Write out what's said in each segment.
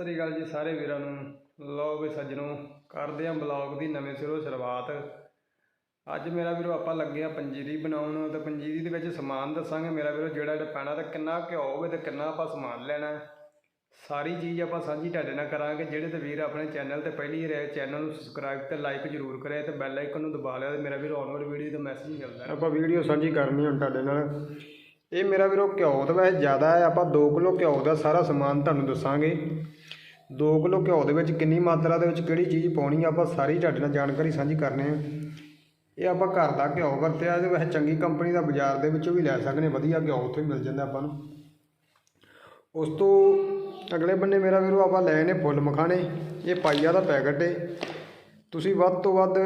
ਸ੍ਰੀ ਅਕਾਲ ਜੀ ਸਾਰੇ ਵੀਰਾਂ ਨੂੰ। ਲਓ ਵੀ ਸੱਜਣੋ, ਕਰਦੇ ਆਂ ਬਲੌਗ ਦੀ ਨਵੇਂ ਸਿਰੋਂ ਸ਼ੁਰੂਆਤ। ਅੱਜ ਮੇਰਾ ਵੀਰੋ ਆਪਾਂ ਲੱਗੇ ਆ ਪੰਜੀਰੀ ਬਣਾਉਣ, ਤੇ ਪੰਜੀਰੀ ਦੇ ਵਿੱਚ ਸਮਾਨ ਦੱਸਾਂਗੇ। ਮੇਰਾ ਵੀਰੋ, ਜਿਹੜਾ ਜਿਹੜਾ ਪੈਣਾ ਤੇ ਕਿੰਨਾ ਘਿਓ ਹੋਵੇ ਤੇ ਕਿੰਨਾ ਆਪਾਂ ਸਮਾਨ ਲੈਣਾ ਸਾਰੀ ਚੀਜ਼ ਆਪਾਂ ਸਾਂਝੀ ਤੁਹਾਡੇ ਨਾਲ ਕਰਾਂਗੇ। ਜਿਹੜੇ ਤੇ ਵੀਰ ਆਪਣੇ ਚੈਨਲ ਤੇ ਪਹਿਲੀ ਰਹੇ ਚੈਨਲ ਨੂੰ ਸਬਸਕ੍ਰਾਈਬ ਤੇ ਲਾਈਕ ਜ਼ਰੂਰ ਕਰਿਆ ਤੇ ਬੈਲ ਆਈਕਨ ਨੂੰ ਦਬਾ ਲਿਆ ਤੇ ਮੇਰਾ ਵੀਰੋ ਆਉਣ ਵਾਲੀ ਵੀਡੀਓ ਦਾ ਮੈਸੇਜ ਮਿਲਦਾ ਆਪਾਂ ਵੀਡੀਓ ਸਾਂਝੀ ਕਰਨੀ ਹੁਣ ਤੁਹਾਡੇ ਨਾਲ। ਇਹ ਮੇਰਾ ਵੀਰੋ ਘਿਓ ਤਾਂ ਵੈਸੇ ਜ਼ਿਆਦਾ ਹੈ, ਆਪਾਂ 2 ਕਿਲੋ ਘਿਓ ਦਾ ਸਾਰਾ ਸਮਾਨ ਤੁਹਾਨੂੰ ਦੱਸਾਂਗੇ। 2 ਕਿਲੋ ਘਿਓ ਦੇ ਵਿੱਚ ਕਿੰਨੀ ਮਾਤਰਾ ਦੇ ਵਿੱਚ ਕਿਹੜੀ ਚੀਜ਼ ਪਾਉਣੀ ਆਪਾਂ ਸਾਰੀ ਤੁਹਾਡੇ ਨਾਲ ਜਾਣਕਾਰੀ ਸਾਂਝੀ ਕਰਨੇ ਆ। ਇਹ ਆਪਾਂ ਘਰ ਦਾ ਘਿਓ ਵਰਤਿਆ ਤੇ ਵੈਸੇ ਚੰਗੀ ਕੰਪਨੀ ਦਾ ਬਾਜ਼ਾਰ ਦੇ ਵਿੱਚੋਂ ਵੀ ਲੈ ਸਕਦੇ ਵਧੀਆ ਘਿਓ ਉੱਥੋਂ ਮਿਲ ਜਾਂਦਾ ਆਪਾਂ ਨੂੰ। ਉਸ ਤੋਂ ਅਗਲੇ ਬੰਨੇ ਮੇਰਾ ਵੀਰੋ ਆਪਾਂ ਲਏ ਨੇ ਫੁੱਲ ਮਖਾਣੇ, ਇਹ ਪਾਈਆ ਦਾ ਪੈਕਟ ਏ। ਤੁਸੀਂ ਵੱਧ ਤੋਂ ਵੱਧ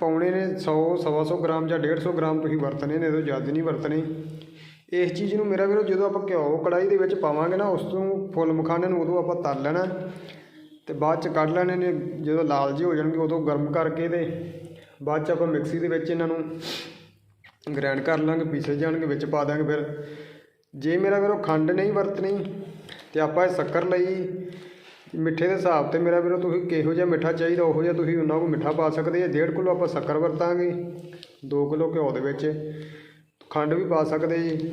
ਪਾਉਣੇ ਨੇ 100 ਸਵਾ ਸੌ ਗ੍ਰਾਮ ਜਾਂ 150 ਗ੍ਰਾਮ ਤੁਸੀਂ ਵਰਤਣੇ ਨੇ ਇਹ ਜ਼ਿਆਦਾ ਨਹੀਂ ਵਰਤਣੇ। ਇਸ ਚੀਜ਼ ਨੂੰ ਮੇਰਾ ਵੀਰੋ ਜਦੋਂ ਆਪਾਂ ਘਿਓ ਕੜਾਈ ਦੇ ਵਿੱਚ ਪਾਵਾਂਗੇ ਨਾ, ਉਸ ਤੋਂ ਫੁੱਲ ਮਖਾਣੇ ਨੂੰ ਉਦੋਂ ਆਪਾਂ ਤਲ ਲੈਣਾ ਤੇ ਬਾਅਦ ਚ ਕੱਢ ਲੈਣੇ ਨੇ, ਜਦੋਂ ਲਾਲ ਜਿਹੇ ਹੋ ਜਾਣਗੇ ਉਦੋਂ ਗਰਮ ਕਰਕੇ ਤੇ ਬਾਅਦ ਚ ਆਪਾਂ ਮਿਕਸੀ ਦੇ ਵਿੱਚ ਇਹਨਾਂ ਨੂੰ ਗ੍ਰਾਈਂਡ ਕਰ ਲਾਂਗੇ, ਪੀਸੇ ਜਾਣਗੇ, ਵਿੱਚ ਪਾ ਦਾਂਗੇ ਫਿਰ। ਜੇ ਮੇਰਾ ਵੀਰੋ ਖੰਡ ਨਹੀਂ ਵਰਤਣੀ ਤੇ ਆਪਾਂ ਇਹ ਸ਼ੱਕਰ ਲਈ, ਮਿੱਠੇ ਦੇ ਹਿਸਾਬ ਤੇ ਮੇਰਾ ਵੀਰੋ ਤੁਸੀਂ ਕਿਹੋ ਜਿਹਾ ਮਿੱਠਾ ਚਾਹੀਦਾ, ਉਹੋ ਜਿਹਾ ਤੁਸੀਂ ਉਹਨਾਂ ਕੋ ਮਿੱਠਾ ਪਾ ਸਕਦੇ ਆ। 1.5 ਕਿਲੋ ਆਪਾਂ ਸ਼ੱਕਰ ਵਰਤਾਂਗੇ 2 ਕਿਲੋ ਘਿਓ ਦੇ ਵਿੱਚ। ਖੰਡ ਵੀ ਪਾ ਸਕਦੇ ਜੀ।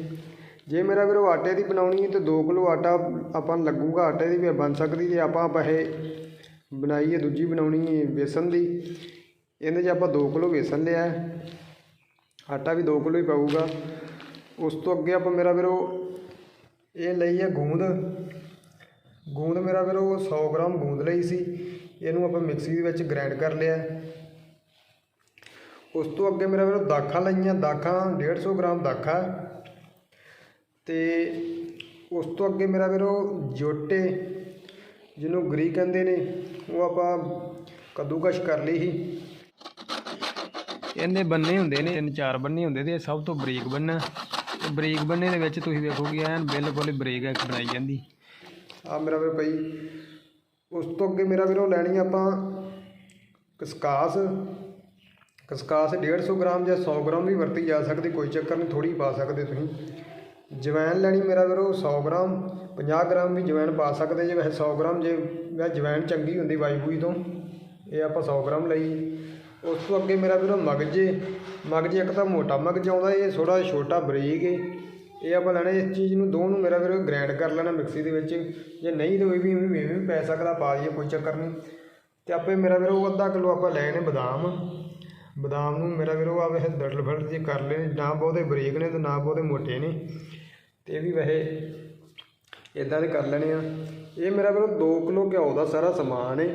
ਜੇ ਮੇਰਾ ਵੀਰੋ ਆਟੇ ਦੀ ਬਣਾਉਣੀ ਹੈ ਤੇ 2 ਕਿਲੋ ਆਟਾ ਆਪਾਂ ਨੂੰ ਲੱਗੂਗਾ, ਆਟੇ ਦੀ ਵੀ ਬਣ ਸਕਦੀ ਜੇ ਆਪਾਂ ਇਹ ਬਣਾਈਏ ਦੂਜੀ ਬਣਾਉਣੀ ਹੈ ਬੇਸਨ ਦੀ। ਇਹਦੇ 'ਚ ਆਪਾਂ 2 ਕਿਲੋ ਬੇਸਨ ਲਿਆ ਆਟਾ ਵੀ 2 ਕਿਲੋ ਹੀ ਪਾਊਗਾ। ਉਸ ਤੋਂ ਅੱਗੇ ਆਪਾਂ ਮੇਰਾ ਵੀਰੋ ਇਹ ਲਈ ਹੈ ਗੂੰਦ। ਗੂੰਦ ਮੇਰਾ ਵੀਰੋ 100 ਗ੍ਰਾਮ ਗੂੰਦ ਲਈ ਸੀ। ਇਹਨੂੰ ਆਪਾਂ ਮਿਕਸੀ ਦੇ ਵਿੱਚ ਗ੍ਰਾਈਂਡ ਕਰ ਲਿਆ ਉਸ ਤੋਂ ਅੱਗੇ ਮੇਰਾ ਵੀਰੋ ਦਾਖਾਂ ਲਈਆਂ ਦਾਖਾਂ 150 ਗ੍ਰਾਮ ਦਾਖਾ। ਤੇ ਉਸ ਤੋਂ ਅੱਗੇ ਮੇਰਾ ਵੀਰੋ ਜੋਟੇ ਜਿਹਨੂੰ ਗਰੀ ਕਹਿੰਦੇ ਨੇ ਉਹ ਆਪਾਂ ਕੱਦੂਕਸ਼ ਕਰ ਲਈ ਸੀ। ਇਹਦੇ ਬੰਨੇ ਹੁੰਦੇ ਨੇ ਤਿੰਨ ਚਾਰ ਬੰਨੇ ਹੁੰਦੇ ਤੇ ਇਹ ਸਭ ਤੋਂ ਬਰੀਕ ਬੰਨਾ। ਬਰੀਕ ਬੰਨੇ ਦੇ ਵਿੱਚ ਤੁਸੀਂ ਵੇਖੋਗੇ ਐਨ ਬਿਲਕੁਲ ਬਰੀਕ ਇੱਕ ਬਣਾਈ ਜਾਂਦੀ। ਆ ਮੇਰਾ ਵੀਰ ਪਈ ਉਸ ਤੋਂ ਅੱਗੇ ਮੇਰਾ ਵੀਰੋ ਲੈਣੀ ਆਪਾਂ ਕਸਕਾਸ। ਕਸਕਾਸ 150 ਗ੍ਰਾਮ ਜਾਂ 100 ਗ੍ਰਾਮ ਵੀ ਵਰਤੀ ਜਾ ਸਕਦੀ, ਕੋਈ ਚੱਕਰ ਨਹੀਂ ਥੋੜੀ ਪਾ ਸਕਦੇ ਤੁਸੀਂ। ਜਵੈਣ ਲੈਣੀ ਮੇਰਾ ਵੀਰੋ 100 ਗ੍ਰਾਮ 50 ਗ੍ਰਾਮ ਵੀ ਜਵੈਣ ਪਾ ਸਕਦੇ ਜੇ, ਵੈਸੇ 100 ਗ੍ਰਾਮ ਜੇ ਵੈਸੇ ਜਵੈਣ ਚੰਗੀ ਹੁੰਦੀ ਵਾਈਬੂਈ ਤੋਂ, ਇਹ ਆਪਾਂ 100 ਗ੍ਰਾਮ ਲਈ। ਉਸ ਤੋਂ ਅੱਗੇ ਮੇਰਾ ਵੀਰੋ ਮਗਜੇ ਮਗਜੇ ਇੱਕ ਤਾਂ ਮੋਟਾ ਮਗਜ ਆਉਂਦਾ, ਇਹ ਥੋੜਾ ਛੋਟਾ ਬਰੀਕ ਏ। ਇਹ ਆਪਾਂ ਲੈਣਾ ਇਸ ਚੀਜ਼ ਨੂੰ, ਦੋ ਨੂੰ ਮੇਰਾ ਵੀਰੋ ਗ੍ਰਾਈਂਡ ਕਰ ਲੈਣਾ ਮਿਕਸੀ ਦੇ ਵਿੱਚ। ਜੇ ਨਹੀਂ ਤਾਂ ਇਹ ਵੀ ਇਹ ਵੀ ਪੈ ਸਕਦਾ, ਪਾ ਦਈਏ, ਕੋਈ ਚੱਕਰ ਨਹੀਂ। ਤੇ ਆਪੇ ਮੇਰਾ ਵੀਰੋ ਅੱਧਾ ਕਿਲੋ ਆਪਾਂ ਲਏ ਨੇ ਬਦਾਮ। ਬਦਾਮ ਨੂੰ ਮੇਰਾ ਵੀਰੋ ਆ ਵੈਸੇ ਦੜਲ ਫੜਲ ਜੇ ਕਰ ਲਏ, ਨਾ ਬਹੁਤੇ ਬਰੀਕ ਨੇ ਤੇ ਨਾ ਬਹੁਤੇ ਮੋਟੇ ਨੇ। ਤੇ ਇਹ ਵੀ ਵੈਸੇ ਇਦਾਂ ਦੇ ਕਰ ਲੈਣੇ ਆ। ਇਹ ਮੇਰਾ ਵੀਰੋ 2 ਕਿਲੋ ਘਿਓ ਦਾ ਸਾਰਾ ਸਮਾਨ ਹੈ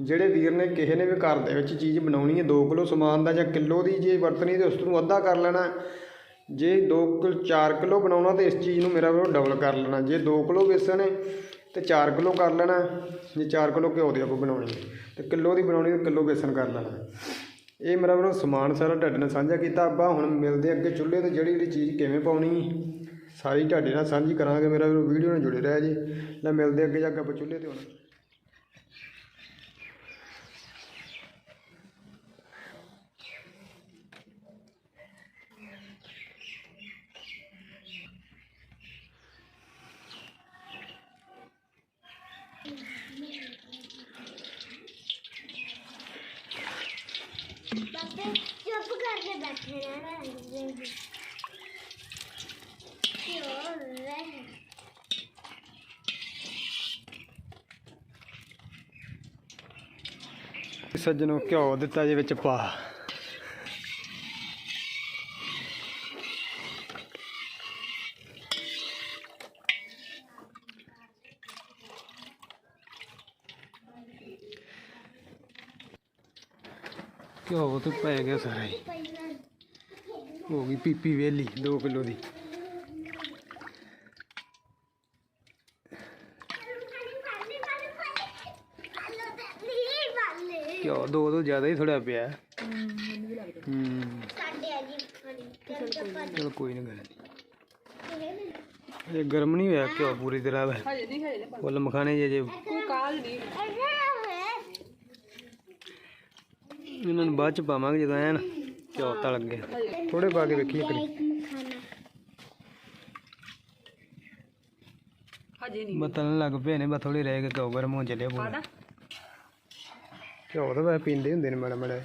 ਜਿਹੜੇ ਵੀਰ ਨੇ ਕਿਸੇ ਨੇ ਵੀ ਘਰ ਦੇ ਵਿੱਚ ਚੀਜ਼ ਬਣਾਉਣੀ ਹੈ 2 ਕਿਲੋ ਸਮਾਨ ਦਾ ਜਾਂ ਕਿਲੋ ਦੀ ਜੇ ਵਰਤਣੀ ਤੇ ਉਸ ਨੂੰ ਅੱਧਾ ਕਰ ਲੈਣਾ। ਜੇ 2 ਕਿਲੋ 4 ਕਿਲੋ ਬਣਾਉਣਾ ਤੇ ਇਸ ਚੀਜ਼ ਨੂੰ ਮੇਰਾ ਵੀਰੋ ਡਬਲ ਕਰ ਲੈਣਾ। ਜੇ 2 ਕਿਲੋ ਬੇਸਣ ਹੈ ਤੇ 4 ਕਿਲੋ ਕਰ ਲੈਣਾ। ਜੇ 4 ਕਿਲੋ ਘਿਓ ਦੀ ਆਪਾਂ ਬਣਾਉਣੀ ਹੈ ਤੇ ਕਿਲੋ ਦੀ ਬਣਾਉਣੀ ਤੇ ਕਿਲੋ ਬੇਸਣ ਕਰ ਲੈਣਾ। ਇਹ ਮੇਰਾ ਵੀਰੋ ਸਮਾਨ ਸਾਰਾ ਤੁਹਾਡੇ ਨਾਲ ਸਾਂਝਾ ਕੀਤਾ। ਆਪਾਂ ਹੁਣ ਮਿਲਦੇ ਅੱਗੇ ਚੁੱਲ੍ਹੇ ਤੇ ਜਿਹੜੀ ਜਿਹੜੀ ਚੀਜ਼ ਕਿਵੇਂ ਪਾਉਣੀ। ਸਾਰੀ ਤੁਹਾਡੇ ਨਾਲ ਸਾਂਝੀ ਕਰਾਂਗੇ ਮੇਰਾ ਵੀਰੋ, ਵੀਡੀਓ ਨਾਲ ਜੁੜੇ ਰਹਿ ਜੀ। ਲੈ ਮਿਲਦੇ ਅੱਗੇ ਜਾ ਕੇ ਆਪਾਂ ਚੁੱਲ੍ਹੇ ਤੇ ਹੁਣ ਬਾਬੇ ਚੁੱਪ ਕਰਕੇ ਬੈਠੇ ਰਹਿਣਾ ਕਿਉਂ ਰਹਿ ਸੱਜਣੋ ਘਿਓ ਦਿੱਤਾ ਜੇ ਵਿੱਚ ਪਾ। ਘਿਓ ਤੇ ਪੈ ਗਿਆ ਸਾਰਾ ਹੀ। ਹੋ ਗਈ ਪੀਪੀ ਵੇਲੀ 2 ਕਿਲੋ ਦੀ। ਘਿਓ ਦੋ ਤੋਂ ਜ਼ਿਆਦਾ ਹੀ ਥੋੜਾ ਪਿਆ। ਹੂੰ। ਚਲ ਕੋਈ ਨਹੀਂ ਗੱਲ ਇਹ ਗਰਮ ਨਹੀਂ ਹੋਇਆ ਘਿਓ ਪੂਰੀ ਤਰ੍ਹਾਂ ਵਾ। ਹਜੇ ਨਹੀਂ ਹਜੇ ਨਹੀਂ। ਫੁੱਲ ਮਖਾਣੇ ਜੇ ਜੇ ਕਾਲ ਨਹੀਂ। ਇਹਨਾਂ ਨੂੰ ਬਾਅਦ ਚ ਪਾਵਾਂਗੇ ਜਦੋਂ ਐਨ ਘਿਓ ਤਲ ਗਿਆ ਥੋੜੇ ਪਾ ਕੇ ਵੇਖੀ ਇੱਕ ਵਾਰੀ। ਮਖਾਨਾ ਅਜੇ ਨਹੀਂ। ਬਤਨ ਲੱਗ ਪਏ ਨੇ ਬਸ ਥੋੜੀ ਰਹਿ ਕੇ ਘਿਓ ਗਰਮ ਹੋ ਪੂਰਾ। ਪਾਦਾ ਘਿਓ ਤਾਂ ਵੈਸੇ ਪੀਂਦੇ ਹੁੰਦੇ ਨੇ ਮਾੜਾ ਮਾੜਾ।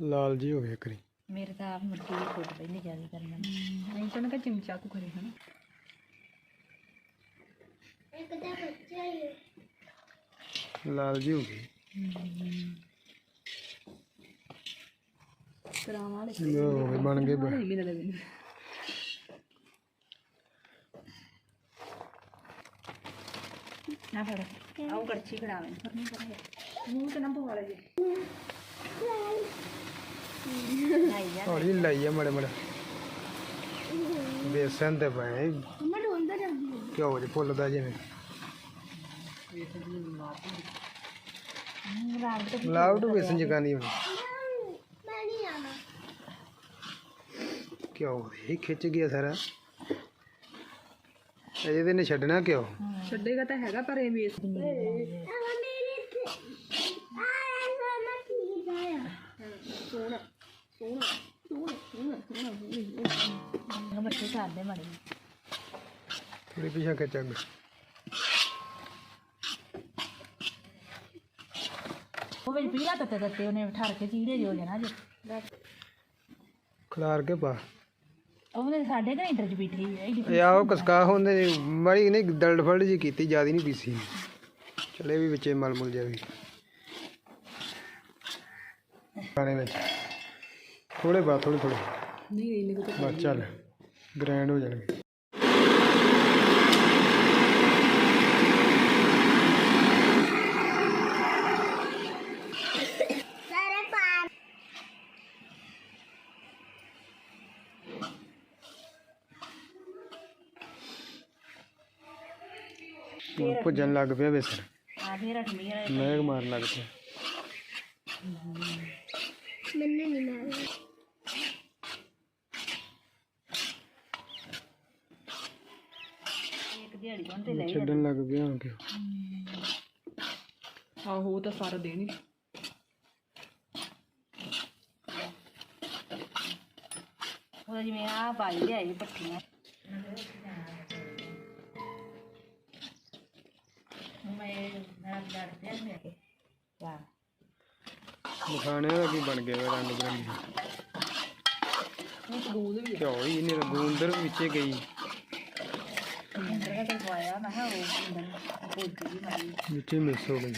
ਲਾਲ ਜੀ ਹੋ ਗਏ ਕਰੀ ਮੇਰੇ ਤਾਂ ਆਪ ਮੁਰਗੀ ਦੀ ਫੁੱਟ ਪਹਿਲੇ ਜ਼ਿਆਦਾ ਕਰਨਾ। ਨਹੀਂ ਤਾਂ ਨਾ ਚਮਚਾ ਕੋ ਕਰੇ ਹਨ? ਇੱਕ ਤਾਂ ਬੱਚਾ ਹੀ ਹੈ। ਲਾਲ ਜੀ ਹੋ ਗਈ ਕਰਾਵਾਂ ਵਾਲੇ। ਲਓ ਹੋ ਗਏ, ਬਣ ਗਏ ਬ- ਨਹੀਂ ਮਿਲਦਾ ਮੈਨੂੰ ਨਾ ਫੜ। ਆਉ ਕੜਛੀ ਖੜਾਵੇਂ ਪਰ ਨਹੀਂ ਕਰਾਂਗੇ ਮੂੰਹ ਤੇ ਨਾ ਪਵਾਲੇ ਜੀ ਨਹੀਂ ਜਾ। ਹੌਲੀ ਲਾਈ ਆ ਮਾੜੇ ਮਾੜੇ। ਬੇਸਨ ਤੇ ਪਏ ਮੰਮਾ ਡੋਲਦਾ ਜਾਂਦੀ ਘਿਓ ਚ ਫੁੱਲਦਾ ਜਿਵੇਂ। ਬੇਸਨ ਜਗਾਨੀ ਹੁਣ? ਮੈਂ ਨਹੀਂ ਆਣਾ ਘਿਓ ਹੀ ਖਿੱਚ ਗਿਆ ਸਾਰਾ। ਅਜੇ ਤੇ ਨੇ ਛੱਡਣਾ ਘਿਓ। ਛੱਡੇਗਾ ਤਾਂ ਹੈਗਾ ਪਰ ਇਹ ਵੇਸ ਆਹ ਮੇਰੇ ਤੇ ਆਹ ਮਾਮਾ ਠੀਕ ਆਇਆ ਬੱਚੇ ਕਰਦੇ ਮੜੇ ਥੋੜੀ ਪਿਛਾ ਖਿੱਚਾਂਗੇ ਉਹ ਵਿੱਚ ਪੀਲਾ ਤੱਤੇ ਤੱਤੇ ਉਹਨੇ ਠਰ ਕੇ ਚੀੜੇ ਜੋ ਜਣਾ ਜੇ ਖਲਾਰ ਕੇ ਪਾ। ਉਹਨੇ ਸਾਡੇ ਘਰ ਚ ਬੈਠੀ ਹੈ ਇਹਦੀ ਇਹ ਕਸਕਾ ਹੁੰਦੇ ਮਾੜੀ ਨਹੀਂ ਦਲਡ ਫਲਡ ਜੀ ਕੀਤੀ, ਜਿਆਦੀ ਨਹੀਂ ਪੀਸੀ। ਚਲੇ ਵੀ ਵਿੱਚੇ ਮਲ ਮੁਲ ਜਾਵੇ ਪਾਣੇ ਵਿੱਚ। ਥੋੜੇ ਬਾਅਦ ਥੋੜੇ ਥੋੜੇ ਨਹੀਂ ਇੰਨੇ ਕੋ ਬਸ ਚੱਲ ਗ੍ਰੈਂਡ ਹੋ ਜਾਣਗੇ। ਸਾਰੇ ਪਾਰ। ਹੁਣ ਭੁੱਜਣ ਲੱਗ ਪਿਆ ਵੇਸਣ ਆ ਫੇਰ ਵਾਲੇ ਮਹਿਕ ਮਾਰਨ ਲੱਗ ਪਿਆ। ਮੈਨੂੰ ਨਹੀਂ ਮਾਰਨਾ ਇੱਕ ਦਿਹਾੜੀ ਤੋਂ ਤੇ ਲੈ ਛੱਡਣ ਲੱਗ ਪਿਆ ਹੁਣ ਕਿ ਆਹੋ ਉਹ ਤਾਂ ਸਾਰਾ ਦੇਣ ਉਹ ਜਿਵੇਂ ਆ ਪਾਈ ਲਿਆਈ ਪੱਠੀਆਂ ਮੈਂ ਨਾ ਲੜਦੇ ਨੇ ਵਾਹ ਮਖਾਣੇ ਦਾ ਕੀ ਬਣ ਗਿਆ ਵਾ ਰੰਗ ਬਰੰਗੀ? ਉਹ ਗੂਦ ਵੀ ਘਿਓ ਹੀ ਇਹਨੇ ਗੂੰਦਰ ਵਿੱਚੇ ਗਈ। ਤੇ ਮੈਂ ਕਿਹਾ ਉਹ ਇੰਦਰ ਕੋਈ ਜੀ ਮਾਰੀ ਵਿੱਚੇ ਮਿਕਸ ਹੋ ਗਈ।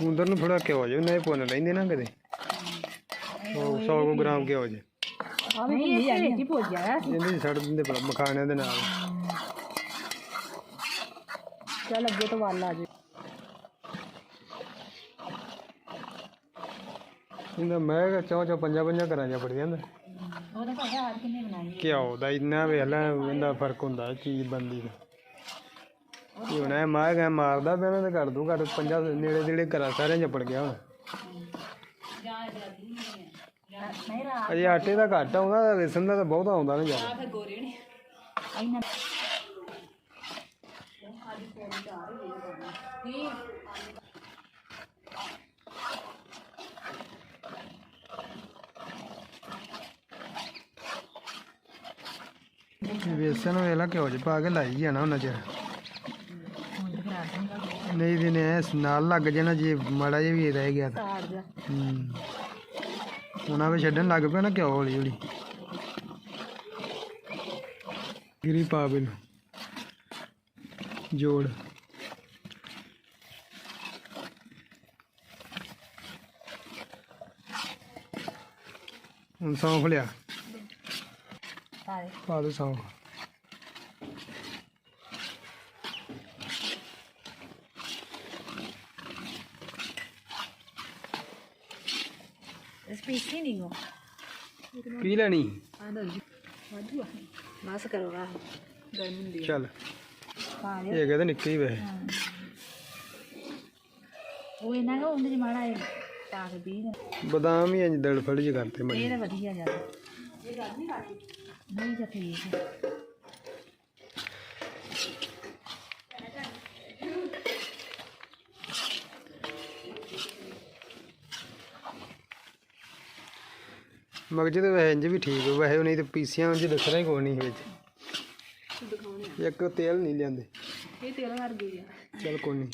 ਗੂੰਦਰ ਨੂੰ ਥੋੜਾ ਘਿਓ ਜੇ ਨਹੀਂ ਪੁੰਨ ਲੈਂਦੇ ਨਾ ਕਦੇ। ਉਹ 100 ਗ੍ਰਾਮ ਘਿਓ ਜੇ ਆ। ਵੀ ਭੁੱਲੀ ਜਾਂਦੀ ਵਿੱਚ ਭੁੱਜ ਜਾਇਆ ਇਹਦੇ ਚ ਛੱਡ ਦਿੰਦੇ ਭਲਾ ਮਖਾਣਿਆਂ ਦੇ ਨਾਲ। ਚੱਲ ਅੱਗੇ ਤੋਂ ਵੱਲ ਆ ਜੇ ਇਹਦਾ ਮੈਂ ਚੌਂ ਚੌਂ ਪੰਜਾਂ ਪੰਜਾਂ ਘਰਾਂ ਜਾ ਪੜ ਜਾਂਦਾ ਉਹ ਤਾਂ ਭਾਈ ਹਾਰ ਕਿੰਨੇ ਬਣਾਈ ਘਿਓ ਦਾ ਇੰਨਾ ਵੇਖ ਲੈ ਇਹਦਾ ਫ਼ਰਕ ਹੁੰਦਾ ਚੀਜ਼ ਬੰਦੀ ਦਾ ਇਹ ਹੁਣ ਇਹ ਮਾਰ ਗਿਆ ਮਾਰਦਾ ਪਿਆ ਨਾ ਤੇ ਘੱਟ ਦੂ ਘੱਟ ਪੰਜਾਂ ਨੇੜੇ ਨੇੜੇ ਘਰਾਂ ਸਾਰਿਆਂ ਚ ਪੜ ਗਿਆ ਹੁਣ। ਨਹੀਂ ਰਾ ਅਜੇ ਆਟੇ ਦਾ ਘੱਟ ਆਉਂਦਾ ਵੇਸਣ ਦਾ ਤਾਂ ਬਹੁਤਾ ਆਉਂਦਾ ਨਾ ਜ਼ਿਆਦਾ। ਫਿਰ ਗੋਰੇ ਨੇ। ਇਹਨਾਂ ਵੇਸਣ ਵੇਲਾ ਘਿਓ ਚ ਪਾ ਕੇ ਲਾਈ ਜਾਣਾ ਉਹਨਾਂ ਚਿਰ। ਨਹੀਂ ਦਿਨੇ ਐਸ ਨਾਲ ਲੱਗ ਜਾਣਾ ਜੇ ਮਾੜਾ ਜਿਹਾ ਵੀ ਰਹਿ ਗਿਆ ਤਾਂ। ਹੂੰ। ਉਹਨਾਂ ਵੀ ਛੱਡਣ ਲੱਗ ਪਿਆ ਨਾ ਘਿਓ ਹੌਲੀ ਹੌਲੀ। ਗਿਰੀ ਪਾ ਬਿਨ ਜੋੜ। ਹੁਣ ਸੌਂਫ ਲਿਆ। ਸਾਰੇ। ਪਾ ਦੋ ਸੌਂਫ ਸਪੀਸੀ ਨਹੀਂ ਹੋ ਪੀ ਲੈਣੀ? ਆਂਦਾ ਜੀ। ਵਾਧੂ ਆ। ਬਸ ਕਰੋ ਰਾ ਗਰਮ ਹੁੰਦੀ ਚੱਲ। ਪਾ ਇਹ ਕਹਿੰਦੇ ਨਿੱਕੇ ਹੀ ਵੇ। ਉਹ ਇਹਨਾਂ ਨੂੰ ਉਹਦੇ ਚ ਮਾੜਾ ਇਹ ਤਾਂ ਵੀ ਬਦਾਮ ਹੀ ਇੰਜ ਦੜ ਫੜ ਜੀ ਕਰਤੇ ਮੜੀ ਇਹ ਤਾਂ ਵਧੀਆ ਜ਼ਿਆਦਾ। ਇਹ ਗੱਲ ਨਹੀਂ ਕਰਦੀ ਨਹੀਂ ਤਾਂ ਠੀਕ ਹੈ। ਮਗਜ ਤੇ ਵੈਸੇ ਇੰਜ ਵੀ ਠੀਕ ਹੈ ਵੈਸੇ ਨਹੀਂ ਤੇ ਪੀਸੀਆਂ ਵਿੱਚ ਦੱਸਣਾ ਹੀ ਕੋਈ ਨਹੀਂ ਵਿੱਚ ਇੱਕ ਤੇਲ ਨਹੀਂ ਲਿਆਂਦੇ। ਇਹ ਤੇਲ ਵਰ ਗਈ ਆ। ਚਲ ਕੋਈ ਨਹੀਂ।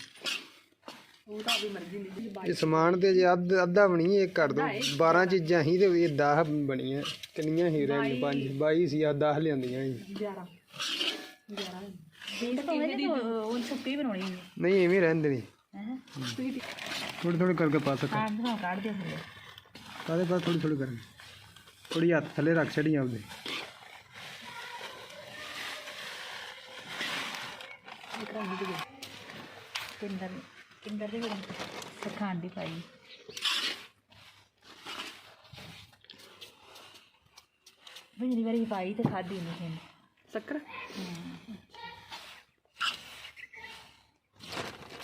ਉਹ ਤਾਂ ਮਰਜ਼ੀ ਦੀ ਇਹ ਸਮਾਨ ਤੇ ਜੇ ਅੱਧ ਅੱਧਾ ਬਣੀ ਇਹ ਕਰ ਦੋ 12 ਚੀਜ਼ਾਂ ਹੀ ਤੇ ਇਹ 10 ਬਣੀਆਂ ਕਿੰਨੀਆਂ ਹੀ ਰਹਿ ਗਈਆਂ ਪੰਜ 22 ਸੀ ਆ 10 ਲਿਆਂਦੀਆਂ ਸੀ। 11 11 ਦੇਖ ਤਾਂ ਹੋਵੇ ਨਾ ਉਹ ਸੁੱਕੀ ਬਣਾਉਣੀ ਹੈ ਨਹੀਂ ਐਵੇਂ ਰਹਿੰਦੇ ਨਹੀਂ ਹੈ? ਥੋੜੀ ਥੋੜੀ ਕਰਕੇ ਪਾ ਸਕਾਂ ਕਾੜ ਦਿਓ ਕਾੜ ਦਿਓ ਕਾਦੇ ਪਾ ਥੋੜੀ ਥੋੜੀ ਕਰਕੇ। ਥੋੜੀ ਹੱਥ ਥੱਲੇ ਰੱਖ ਛੜੀ ਆਪਦੇ। ਕਿੰਦਰ ਕਿੰਦਰ ਦੇ ਵਿੱਚ ਸਖਾਂ ਦੀ ਪਾਈ। ਪਿਛਲੀ ਵਾਰੀ ਪਾਈ ਤੇ ਖਾਦੀ ਨਹੀਂ ਸੀ ਸ਼ੱਕਰ?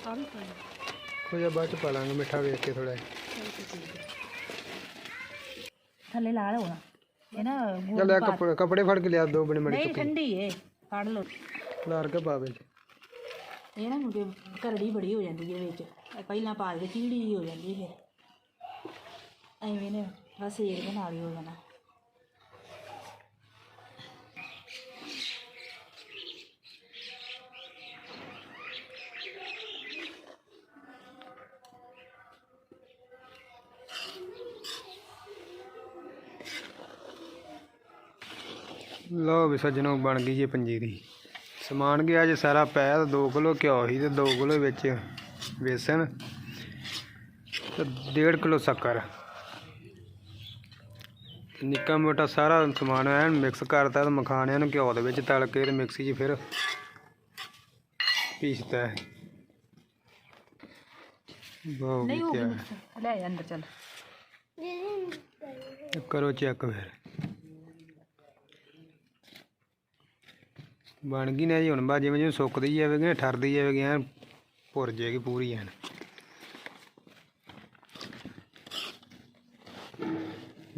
ਆ ਵੀ ਪਾਈ। ਕੋਈ ਬਾਅਦ ਚ ਪਾ ਲਾਂਗੇ ਮਿੱਠਾ ਵੇਖ ਕੇ ਥੋੜਾ ਥੱਲੇ ਲਾ ਲਓ ਨਾ ਇਹ ਨਾ ਗੁੜ ਚੱਲ ਇਹ ਪਾ- ਕੱਪੜੇ ਕੱਪੜੇ ਫੜ ਕੇ ਲਿਆ ਦੋ ਬਣੇ ਬਣੇ ਨਹੀਂ ਠੰਡੀ ਏ ਫੜ ਲਓ। ਲਾਰ ਕੇ ਪਾ ਵਿੱਚ। ਇਹ ਨਾ ਮੁੰਡੇ ਕਰੜੀ ਬੜੀ ਹੋ ਜਾਂਦੀ ਹੈ ਵਿੱਚ। ਇਹ ਪਹਿਲਾਂ ਪਾ ਦੇ ਚੀੜੀ ਹੋ ਜਾਂਦੀ ਫਿਰ ਐਵੇਂ ਨੇ, ਬਸ ਇਹ ਦੇ ਨਾਲ ਹੀ ਹੋ ਜਾਣਾ। ਲਓ ਵੀ ਸੱਜਣੋ ਬਣ ਗਈ ਜੀ ਪੰਜੀਰੀ। ਸਮਾਨ ਗਿਆ ਜੇ ਸਾਰਾ ਪੈ 2 ਕਿਲੋ ਘਿਓ ਸੀ ਤੇ 2 ਕਿਲੋ ਵਿੱਚ ਵੇਸਣ ਤੇ 1.5 ਕਿਲੋ ਸ਼ੱਕਰ। ਨਿੱਕਾ ਮੋਟਾ ਸਾਰਾ ਸਮਾਨ ਐਨ ਮਿਕਸ ਕਰਤਾ ਤੇ ਮਖਾਣਿਆਂ ਨੂੰ ਘਿਓ ਦੇ ਵਿੱਚ ਤਲ ਕੇ ਤੇ ਮਿਕਸੀ 'ਚ ਫਿਰ ਪੀਸਤਾ। ਹੈ ਬਹੁਤ ਵਧੀਆ। ਲੈ ਅੰਦਰ ਚੱਲ। ਕਰੋ ਚੈੱਕ ਫਿਰ। ਬਣ ਗਈ ਨਾ ਜੀ, ਹੁਣ ਬਾ ਜਿਵੇਂ ਜਿਵੇਂ ਸੁੱਕਦੀ ਜਾਵੇਗੀ ਨਾ, ਠਰਦੀ ਜਾਵੇਗੀ, ਐਨ ਭੁਰ ਜਾਏਗੀ ਪੂਰੀ ਐਨ।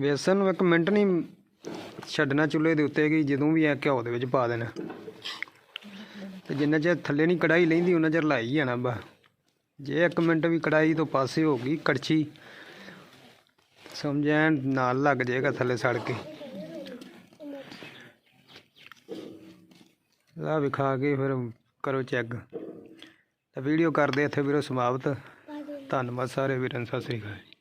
ਵੇਸਣ ਨੂੰ ਇੱਕ ਮਿੰਟ ਨਹੀਂ ਛੱਡਣਾ ਚੁੱਲ੍ਹੇ ਦੇ ਉੱਤੇ ਕਿ ਜਦੋਂ ਵੀ ਇਹ ਘਿਓ ਦੇ ਵਿੱਚ ਪਾ ਦੇਣਾ। ਤੇ ਜਿੰਨਾ ਚਿਰ ਥੱਲੇ ਨਹੀਂ ਕੜਾਈ ਲੈਂਦੀ ਉਹਨਾਂ ਚਿਰ ਲਾਈ ਜਾਣਾ ਬਾ ਜੇ ਇੱਕ ਮਿੰਟ ਵੀ ਕੜਾਈ ਤੋਂ ਪਾਸੇ ਹੋ ਗਈ, ਕੜਛੀ ਸਮਝੈਂ ਨਾਲ ਲੱਗ ਜਾਏਗਾ ਥੱਲੇ ਸੜ ਕੇ। ਆ ਵਿਖਾ ਕੇ ਫਿਰ ਕਰੋ ਚੈੱਕ। ਤਾਂ ਵੀਡੀਓ ਕਰਦੇ ਇੱਥੇ ਵੀਰੋ ਸਮਾਪਤ। ਧੰਨਵਾਦ ਸਾਰੇ ਵੀਰਾਂ ਸਤਿ ਸ੍ਰੀ ਅਕਾਲ।